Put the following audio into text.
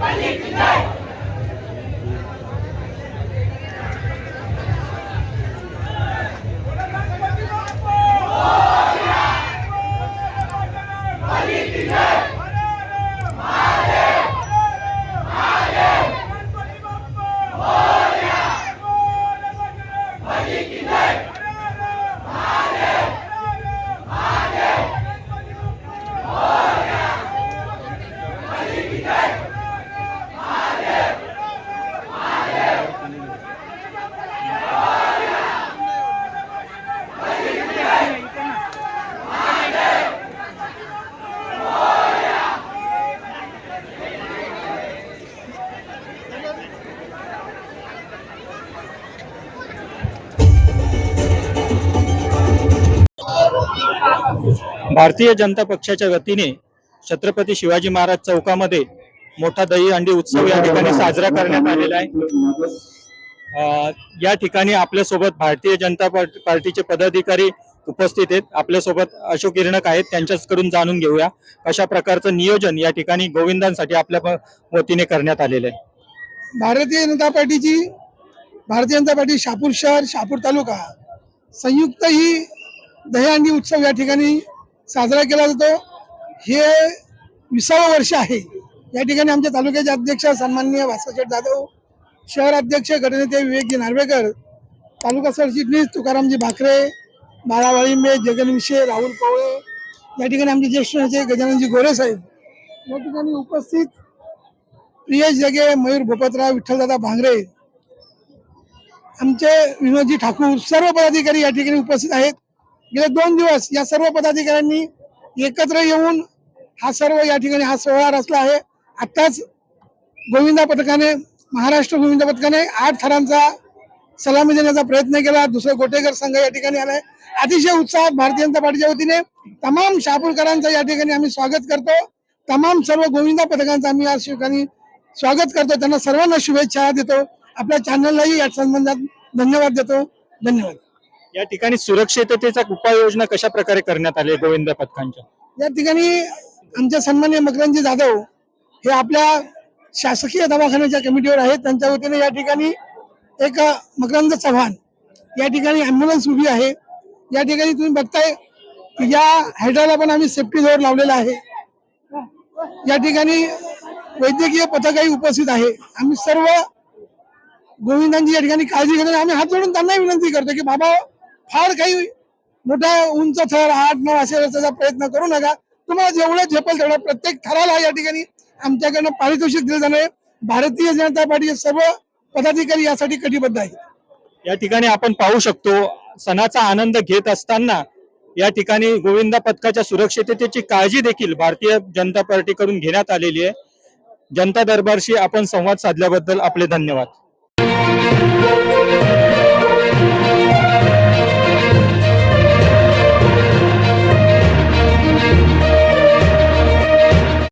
Balik kita! Bharatiya Janata पक्षाच्या वतीने छत्रपती शिवाजी महाराज चौकामध्ये मोठा दहीहंडी उत्सव या ठिकाणी साजरा करण्यात आलेला आहे. या ठिकाणी आपल्यासोबत भारतीय जनता पार्टीचे पदाधिकारी उपस्थित आहेत. आपल्यासोबत अशोक किरणक आहेत. त्यांच्याचकडून जाणून घेऊया कशा प्रकारचं नियोजन या ठिकाणी गोविंदांसाठी आपल्या वतीने करण्यात आलेलं आहे. भारतीय जनता पार्टीची भारतीय जनता पार्टी शहापूर शहर शहापूर तालुका संयुक्त ही दहीहंडी उत्सव या ठिकाणी साजरा केला जातो. हे विसावं वर्ष आहे. या ठिकाणी आमच्या तालुक्याचे अध्यक्ष सन्माननीय भास्कर जाधव शहर अध्यक्ष गटनेते विवेकजी नार्वेकर तालुका सरचिटणीस तुकारामजी भाकरे बाळावाळिंबे जगनविषे जगन विशे राहुल पवळे या ठिकाणी आमचे ज्येष्ठ नेते गजाननजी गोरे साहेब. या ठिकाणी उपस्थित प्रियेश जगे मयूर भोपतराव विठ्ठलदादा भांगरे आमचे विनोदजी ठाकूर सर्व पदाधिकारी या ठिकाणी उपस्थित आहेत. गेले दोन दिवस या सर्व पदाधिकाऱ्यांनी एकत्र येऊन हा सर्व या ठिकाणी हा सोहळा रचला आहे. आत्ताच गोविंदा पथकाने महाराष्ट्र गोविंदा पथकाने आठ थरांचा सलामी देण्याचा प्रयत्न केला. दुसरं गोटेकर संघ या ठिकाणी आलाय. अतिशय उत्साहात भारतीय जनता पार्टीच्या वतीने तमाम शहापूरकरांचं या ठिकाणी आम्ही स्वागत करतो. तमाम सर्व गोविंदा पथकांचं आम्ही या ठिकाणी स्वागत करतो. त्यांना सर्वांना शुभेच्छा देतो. आपल्या चॅनललाही या संबंधात धन्यवाद देतो. धन्यवाद. या ठिकाणी सुरक्षिततेचा उपाययोजना कशा प्रकारे करण्यात आली गोविंद पथकांच्या? या ठिकाणी आमच्या सन्मान्य मकरंजी जाधव हे आपल्या शासकीय दवाखान्याच्या कमिटीवर आहेत. त्यांच्या वतीने या ठिकाणी एक मकरंद चव्हाण या ठिकाणी ॲम्ब्युलन्स उभी आहे. या ठिकाणी तुम्ही बघताय की या हायड्राला पण आम्ही सेफ्टी डोअर लावलेला आहे. या ठिकाणी वैद्यकीय पथकही उपस्थित आहे. आम्ही सर्व गोविंदांची या ठिकाणी काळजी घेतो आणि आम्ही हात जोडून त्यांनाही विनंती करतो की बाबा फार काही मोठा उंच थर आठ नऊ असे त्याचा प्रयत्न करू नका. तुम्हाला जेवढं झेपेल तेवढं प्रत्येक थराला या ठिकाणी आमच्याकडनं पारितोषिक दिलं जाणार आहे. भारतीय जनता पार्टीचे सर्व पदाधिकारी यासाठी कटिबद्ध आहेत. या ठिकाणी आपण पाहू शकतो सणाचा आनंद घेत असताना या ठिकाणी गोविंदा पथकाच्या सुरक्षिततेची काळजी देखील भारतीय जनता पार्टीकडून घेण्यात आलेली आहे. जनता दरबारशी आपण संवाद साधल्याबद्दल आपले धन्यवाद.